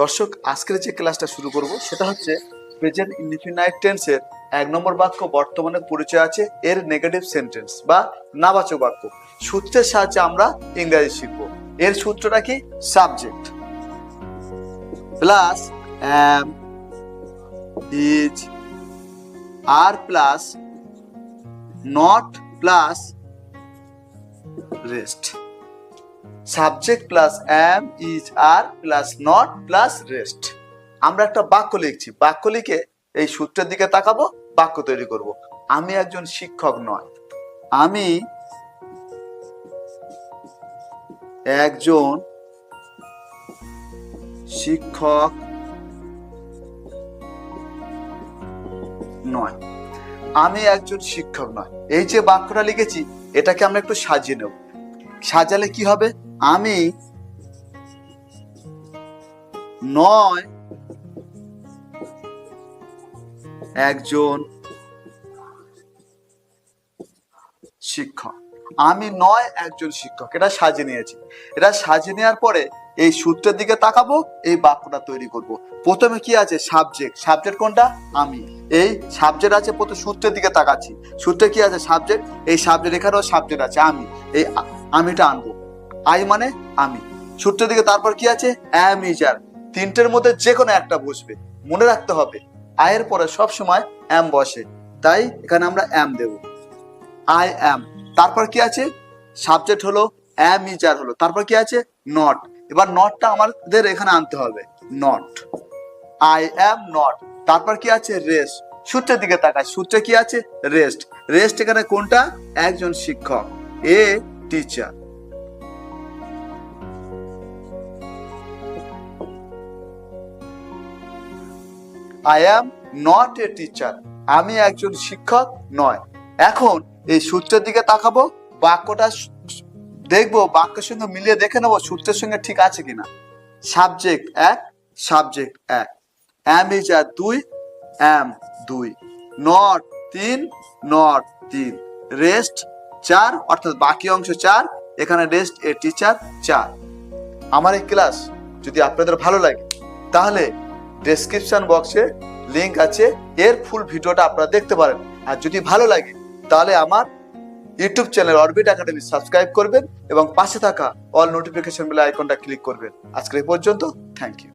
দর্শক, আজকের যে ক্লাসটা শুরু করব সেটা হচ্ছে প্রেজেন্ট ইনডিফিনাইট টেন্সের এক নম্বর বাক্য, বর্তমানে পরিচয় আছে এর নেগেটিভ সেন্টেন্স বা নাবাচক বাক্য। সূত্রের সাহায্যে আমরা ইংরেজি শিখব। এর সূত্রটা কি? Subject. Plus am is, are plus not plus rest. Subject plus am is are plus not plus rest আমরা একটা বাক্য লিখছি। বাক্য লিখে এই সূত্রের দিকে তাকাবো, বাক্য তৈরি করব। আমি একজন শিক্ষক নয়। আমি একজন শিক্ষক নয়। আমি একজন শিক্ষক নয়। এই যে বাক্যটা লিখেছি, এটাকে আমরা একটু সাজিয়ে নেব। সাজালে কি হবে? আমি নয় একজন শিক্ষক। আমি নয় একজন শিক্ষক। এটা সাজিয়ে নিয়েছি। এটা সাজিয়ে নেওয়ার পরে এই সূত্রের দিকে তাকাবো, এই বাক্যটা তৈরি করব। প্রথমে কি আছে? সাবজেক্ট। সাবজেক্ট কোনটা? আমি। এই সাবজেক্ট আছে, প্রথম সূত্রের দিকে তাকাচ্ছি। সূত্রে কি আছে? সাবজেক্ট। এই সাবজেক্ট এখানেও সাবজেক্ট আছে, আমি। এই আমিটা আনব। আই মানে আমি। সূত্রের দিকে তারপর কি আছে? অ্যাম ইজার তিনটের মধ্যে যে কোনো একটা বসবে। মনে রাখতে হবে, আয়ের পরে সব সময় অ্যাম বসে। তাই এখানে আমরা অ্যাম দেব। I am. তারপর কি আছে? সাবজেক্ট হলো অ্যাম ইজার হলো। তারপর কি আছে? নট। এবার নটটা আমাদের এখানে আনতে হবে। নট। I am not. তারপর কি আছে? রেস্ট। সূত্রের দিকে তাকায় সূত্রে কি আছে? রেস্ট। রেস্ট এখানে কোনটা? একজন শিক্ষক। A teacher I am not a teacher আমি একজন শিক্ষক নয়। এখন এই সূত্রের দিকে তাকাবো, বাক্যটা দেখব, বাক্যের সঙ্গে মিলিয়ে দেখে নেব সূত্রের সঙ্গে ঠিক আছে কিনা। সাবজেক্ট এক সাবজেক্ট এক। অ্যাম ইজ আর দুই অ্যাম দুই। নট তিন নট তিন। রেস্ট চার, অর্থাৎ বাকি অংশ চার, এখানে রেস্ট এ টিচার চার। আমার এই ক্লাস যদি আপনাদের ভালো লাগে, তাহলে ডেসক্রিপশন বক্সে লিংক আছে, এর ফুল ভিডিওটা আপনারা দেখতে পারেন। আর যদি ভালো লাগে, তাহলে আমার YouTube channel Orbit Academy subscribe করবেন এবং পাশে থাকা অল নোটিফিকেশন বেল আইকনটা ক্লিক করবেন। আজকে এই পর্যন্ত থ্যাংক ইউ